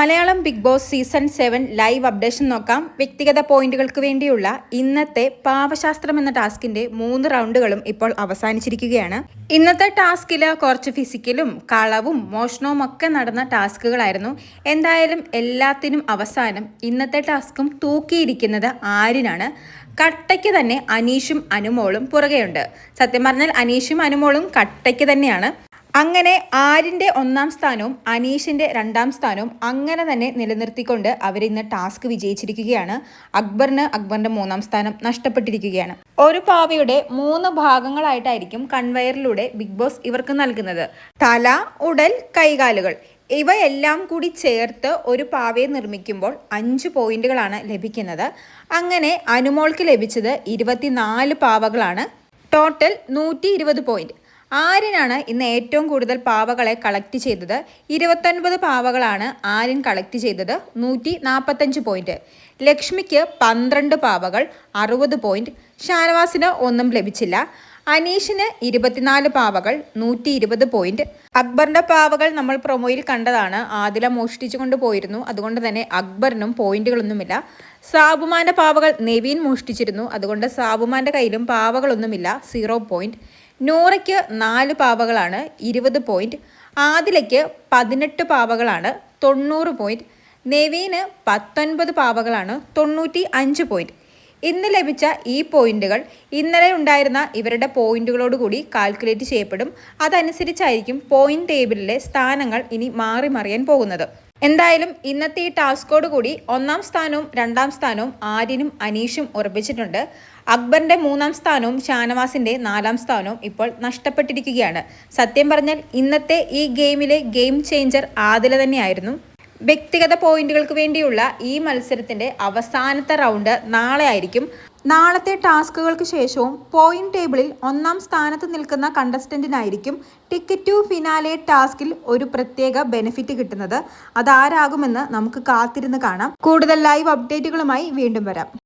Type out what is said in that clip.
Malayalam Bigg Boss season seven live updation നോക്കാം. വ്യക്തിഗത പോയിന്റുകൾക്ക് വേണ്ടിയുള്ള ഇന്നത്തെ പാവശാസ്ത്രം എന്ന ടാസ്കിന്റെ മൂന്ന് റൗണ്ടുകളും ഇപ്പോൾ അവസാനിച്ചിരിക്കുകയാണ്. ഇന്നത്തെ ടാസ്കിൽ കുറച്ച് ഫിസിക്കലും കളവും മോഷണവും ഒക്കെ നടന്ന ടാസ്കുകളായിരുന്നു. എന്തായാലും എല്ലാത്തിനും അവസാനം ഇന്നത്തെ ടാസ്കും തൂക്കിയിരിക്കുന്നത് ആരിനാണ് കട്ടയ്ക്ക് തന്നെ അനീഷും അനുമോളും പുറകെയുണ്ട്. സത്യം പറഞ്ഞാൽ അനീഷും അനുമോളും കട്ടയ്ക്ക് തന്നെയാണ്. അങ്ങനെ ആരിന്റെ ഒന്നാം സ്ഥാനവും അനീഷിന്റെ രണ്ടാം സ്ഥാനവും അങ്ങനെ തന്നെ നിലനിർത്തിക്കൊണ്ട് അവരിന്ന് ടാസ്ക് വിജയിച്ചിരിക്കുകയാണ്. അക്ബറിന് അക്ബറിന്റെ മൂന്നാം സ്ഥാനം നഷ്ടപ്പെട്ടിരിക്കുകയാണ്. ഒരു പാവയുടെ മൂന്ന് ഭാഗങ്ങളായിട്ടായിരിക്കും കൺവയറിലൂടെ ബിഗ് ബോസ് ഇവർക്ക് നൽകുന്നത്. തല ഉടൽ കൈകാലുകൾ ഇവയെല്ലാം കൂടി ചേർത്ത് ഒരു പാവയെ നിർമ്മിക്കുമ്പോൾ അഞ്ച് പോയിന്റുകളാണ് ലഭിക്കുന്നത്. അങ്ങനെ അനുമോൾക്ക് ലഭിച്ചത് ഇരുപത്തിനാല് പാവകളാണ്. ടോട്ടൽ നൂറ്റി ഇരുപത് പോയിന്റ്. ആര്യനാണ് ഇന്ന് ഏറ്റവും കൂടുതൽ പാവകളെ കളക്ട് ചെയ്തത്. ഇരുപത്തൊൻപത് പാവകളാണ് ആര്യൻ കളക്ട് ചെയ്തത്. നൂറ്റി നാൽപ്പത്തഞ്ച് പോയിന്റ് ലക്ഷ്മിക്ക് പന്ത്രണ്ട് പാവകൾ അറുപത് പോയിന്റ് ഷാനവാസിന് ഒന്നും ലഭിച്ചില്ല. അനീഷിന് ഇരുപത്തിനാല് പാവകൾ നൂറ്റി ഇരുപത് പോയിന്റ് അക്ബറിന്റെ പാവകൾ നമ്മൾ പ്രൊമോയിൽ കണ്ടതാണ്. ആദില മോഷ്ടിച്ചു കൊണ്ടുപോയിരുന്നു അതുകൊണ്ട് തന്നെ അക്ബറിനും പോയിന്റുകളൊന്നുമില്ല സാബുമാന്റെ പാവകൾ നെവീൻ മോഷ്ടിച്ചിരുന്നു. അതുകൊണ്ട് സാബുമാന്റെ കയ്യിലും പാവകളൊന്നുമില്ല. സീറോ പോയിന്റ് നൂറയ്ക്ക് നാല് പാവകളാണ് ഇരുപത് പോയിന്റ് ആദിലയ്ക്ക് പതിനെട്ട് പാവകളാണ് തൊണ്ണൂറ് പോയിന്റ് നെവീന് പത്തൊൻപത് പാവകളാണ് തൊണ്ണൂറ്റി അഞ്ച് പോയിന്റ് ഇന്ന് ലഭിച്ച ഈ പോയിന്റുകൾ ഇന്നലെ ഉണ്ടായിരുന്ന ഇവരുടെ പോയിന്റുകളോടുകൂടി കാൽക്കുലേറ്റ് ചെയ്യപ്പെടും. അതനുസരിച്ചായിരിക്കും പോയിന്റ് ടേബിളിലെ സ്ഥാനങ്ങൾ ഇനി മാറി മറിയാൻ പോകുന്നത്. എന്തായാലും ഇന്നത്തെ ഈ ടാസ്കോട് കൂടി ഒന്നാം സ്ഥാനവും രണ്ടാം സ്ഥാനവും ആര്യനും അനീഷും ഉറപ്പിച്ചിട്ടുണ്ട്. അക്ബറിന്റെ മൂന്നാം സ്ഥാനവും ഷാനവാസിന്റെ നാലാം സ്ഥാനവും ഇപ്പോൾ നഷ്ടപ്പെട്ടിരിക്കുകയാണ്. സത്യം പറഞ്ഞാൽ ഇന്നത്തെ ഈ ഗെയിമിലെ ഗെയിം ചേഞ്ചർ ആദില തന്നെയായിരുന്നു. വ്യക്തിഗത പോയിന്റുകൾക്ക് വേണ്ടിയുള്ള ഈ മത്സരത്തിന്റെ അവസാനത്തെ റൗണ്ട് നാളെ ആയിരിക്കും. നാളത്തെ ടാസ്കുകൾക്ക് ശേഷവും പോയിന്റ് ടേബിളിൽ ഒന്നാം സ്ഥാനത്ത് നിൽക്കുന്ന കണ്ടസ്റ്റന്റിനായിരിക്കും ടിക്കറ്റ് ടു ഫിനാലെ ടാസ്കിൽ ഒരു പ്രത്യേക ബെനിഫിറ്റ് കിട്ടുന്നത്. അതാരാകുമെന്ന് നമുക്ക് കാത്തിരുന്ന് കാണാം. കൂടുതൽ ലൈവ് അപ്ഡേറ്റുകളുമായി വീണ്ടും വരാം.